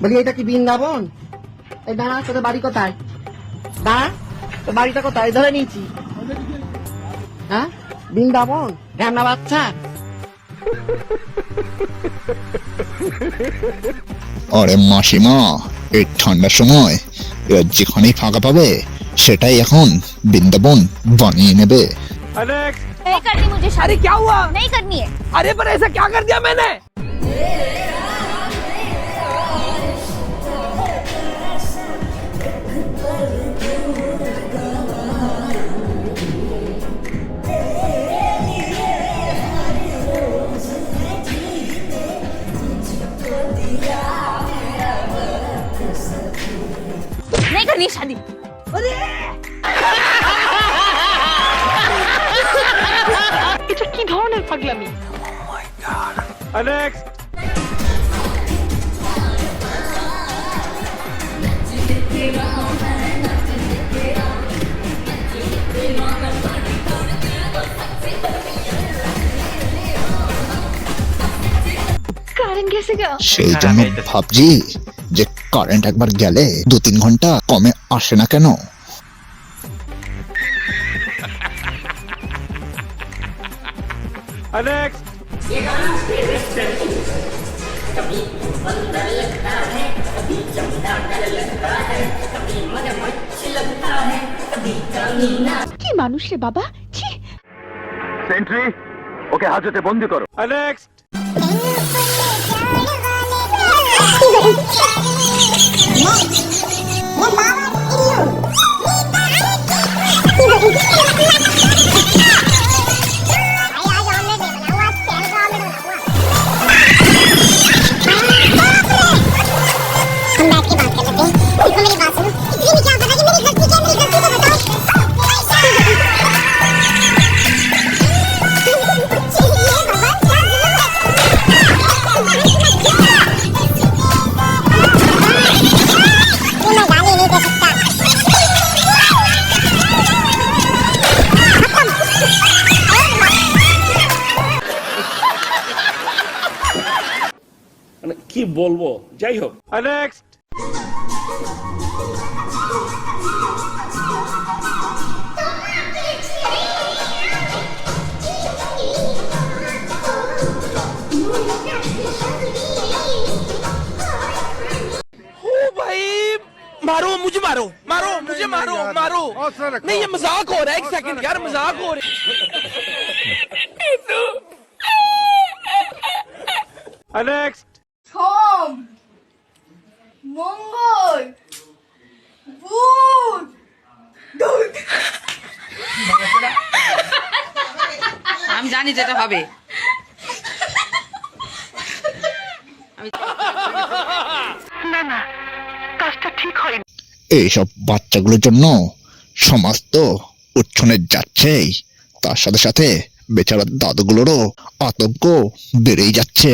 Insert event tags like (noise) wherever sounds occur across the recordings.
বলি এটা কি বৃন্দাবন এই দাঁড়া তোদের বাড়ি কোথায় দাঁড়া তোর বাড়িটা কোথায় ধরে নিয়েছি হ্যাঁ বৃন্দাবন রান্না বাচ্চা আরে মাসিমা এই ঠান্ডার সময় এরা যেখানেই ফাঁকা পাবে সেটাই এখন বৃন্দাবন বানিয়ে নেবে नहीं करनी मुझे शादी अरे क्या हुआ नहीं करनी है अरे पर ऐसा क्या कर दिया मैंने করিয়ে এটা কি ধরনের পাগলামি? নেক্সট সেই হ্যাঁ, জন্য হ্যাঁ, ভাবছি কারেন্ট একবার গেলে দু তিন ঘণ্টা কমে আসে না কেন? কি মানুষ রে বাবা? ছি। সেন্ট্রি ওকে হাজতে বন্দি করো। हम কি বলবো যাই হোক ओ भाई मारो मुझे मारो मारो मुझे मारो मारो नहीं ये मजाक हो रहा है एक सेकंड यार मजाक हो रहा है সোম মঙ্গল বুধ। আমি জানি যেটা হবে। এইসব বাচ্চাগুলোর জন্য সমাজ তো উচ্ছনে যাচ্ছেই তার সাথে সাথে বেচারা দাদুগুলোরও আতঙ্ক বেড়েই যাচ্ছে।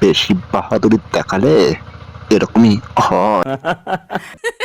বেশি বাহাদুরি দেখালে এরকমই হয়। (laughs)